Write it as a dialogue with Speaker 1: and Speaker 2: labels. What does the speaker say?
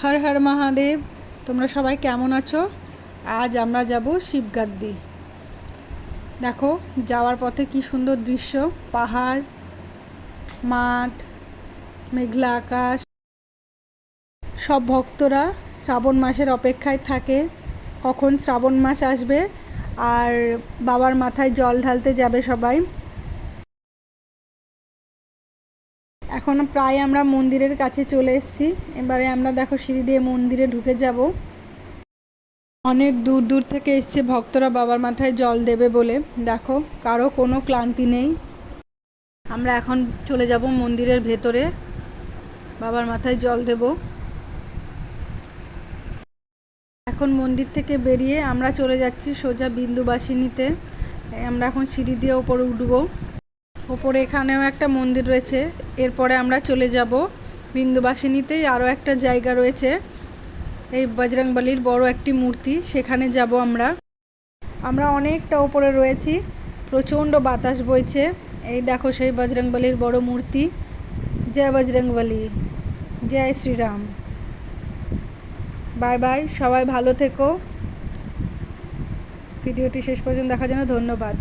Speaker 1: হর হর মহাদেব, তোমরা সবাই কেমন আছো? আজ আমরা যাব শিবগাদ্দি দেখো, যাওয়ার পথে কি সুন্দর দৃশ্য। পাহাড়, মাঠ, মেঘলা আকাশ। সব ভক্তরা শ্রাবণ মাসের অপেক্ষায় থাকে, কখন শ্রাবণ মাস আসবে, আর বাবার মাথায় জল ঢালতে যাবে সবাই। এখন প্রায় আমরা মন্দিরের কাছে চলে এসেছি। এবারে আমরা দেখো সিঁড়ি দিয়ে মন্দিরে ঢুকে যাব। অনেক দূর দূর থেকে এসছে ভক্তরা বাবার মাথায় জল দেবে বলে। দেখো, কারও কোনো ক্লান্তি নেই। আমরা এখন চলে যাব মন্দিরের ভেতরে। বাবার মাথায় জল দেব। এখন মন্দির থেকে বেরিয়ে আমরা চলে যাচ্ছি সোজা বিন্দুবাসিনীতে। আমরা এখন সিঁড়ি দিয়ে ওপরে উঠবো। ওপরে এখানেও একটা মন্দির রয়েছে। এরপরে আমরা চলে যাব বিন্দুবাসিনীতেই আরও একটা জায়গা রয়েছে। এই বজরংবলির বড় একটি মূর্তি, সেখানে যাব আমরা। আমরা অনেকটা ওপরে রয়েছি, প্রচণ্ড বাতাস বইছে। এই দেখো সেই বজরংবলির বড় মূর্তি। জয় বজরংবলী, জয় শ্রীরাম। বাই বাই, সবাই ভালো থেকো। ভিডিওটি শেষ পর্যন্ত দেখার জন্য ধন্যবাদ।